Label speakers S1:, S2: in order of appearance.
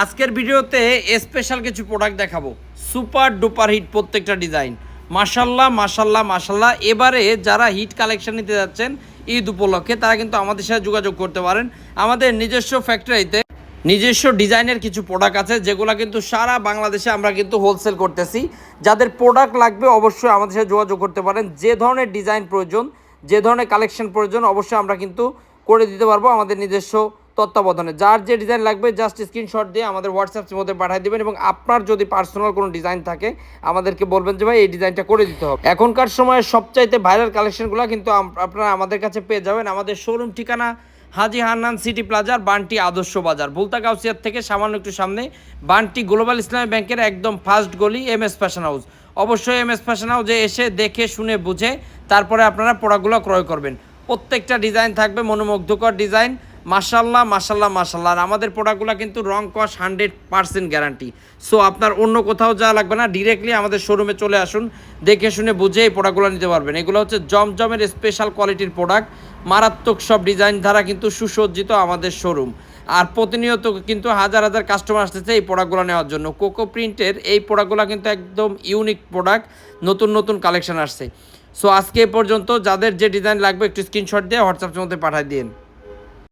S1: আজকের ভিডিওতে স্পেশাল কিছু প্রোডাক্ট দেখাবো। সুপার ডুপার হিট প্রত্যেকটা ডিজাইন মাশাল্লাহ মাশাল্লাহ মাশাল্লাহ। এবারে যারা হিট কালেকশন নিতে যাচ্ছেন ঈদ উপলক্ষে, তারা কিন্তু আমাদের সাথে যোগাযোগ করতে পারেন। আমাদের নিজস্ব ফ্যাক্টরিতে নিজস্ব ডিজাইনের কিছু প্রোডাক্ট আছে, যেগুলো কিন্তু সারা বাংলাদেশে আমরা কিন্তু হোলসেল করতেছি। যাদের প্রোডাক্ট লাগবে, অবশ্যই আমাদের সাথে যোগাযোগ করতে পারেন। যে ধরনের ডিজাইন প্রয়োজন, যে ধরনের কালেকশন প্রয়োজন, অবশ্যই আমরা কিন্তু করে দিতে পারব আমাদের নিজস্ব তত্ত্বাবধানে। যার যে ডিজাইন লাগবে জাস্ট স্ক্রিনশট দিয়ে আমাদের হোয়াটসঅ্যাপের মধ্যে পাঠিয়ে দেবেন এবং আপনার যদি পার্সোনাল কোনো ডিজাইন থাকে, আমাদেরকে বলবেন যে, ভাই, এই ডিজাইনটা করে দিতে হবে। এখনকার সময়ে সবচাইতে ভাইরাল কালেকশনগুলো কিন্তু আপনারা আমাদের কাছে পেয়ে যাবেন আমাদের শোরুম ঠিকানা, হাজি হান্নান সিটি প্লাজার বান্টি আদর্শ বাজার। বুলতা কাউসিয়ার থেকে সামান্য একটু সামনে, বান্টি গ্লোবাল ইসলামী ব্যাংকের একদম ফার্স্ট গলি, এম এস ফ্যাশন হাউস। অবশ্যই এম এস ফ্যাশন হাউসে এসে দেখে, শুনে, বুঝে, তারপরে আপনারা প্রোডাক্টগুলো ক্রয় করবেন। প্রত্যেকটা ডিজাইন থাকবে, মনোমুগ্ধকর ডিজাইন মাসাল্লাহ মাসাল্লাহ মাসাল্লাহ আর আমাদের প্রোডাক্টগুলো কিন্তু রং কস হান্ড্রেড পার্সেন্ট গ্যারান্টি সো আপনার অন্য কোথাও যাওয়া লাগবে না ডিরেক্টলি আমাদের শোরুমে চলে আসুন, দেখে শুনে বুঝে এই প্রোডাক্টগুলো নিতে পারবেন। এগুলো হচ্ছে জমজমের স্পেশাল কোয়ালিটির প্রোডাক্ট মারাত্মক সব ডিজাইন দ্বারা কিন্তু সুসজ্জিত আমাদের শোরুম আর প্রতিনিয়ত কিন্তু হাজার হাজার কাস্টমার আসতেছে এই প্রোডাক্টগুলো নেওয়ার জন্য। কোকো প্রিন্টের এই প্রোডাক্টগুলো কিন্তু একদম ইউনিক প্রোডাক্ট নতুন নতুন কালেকশন আসছে। সো আজকে পর্যন্ত যাদের যে ডিজাইন লাগবে একটু স্ক্রিনশট দিয়ে হোয়াটসঅ্যাপের মধ্যে পাঠিয়ে দিন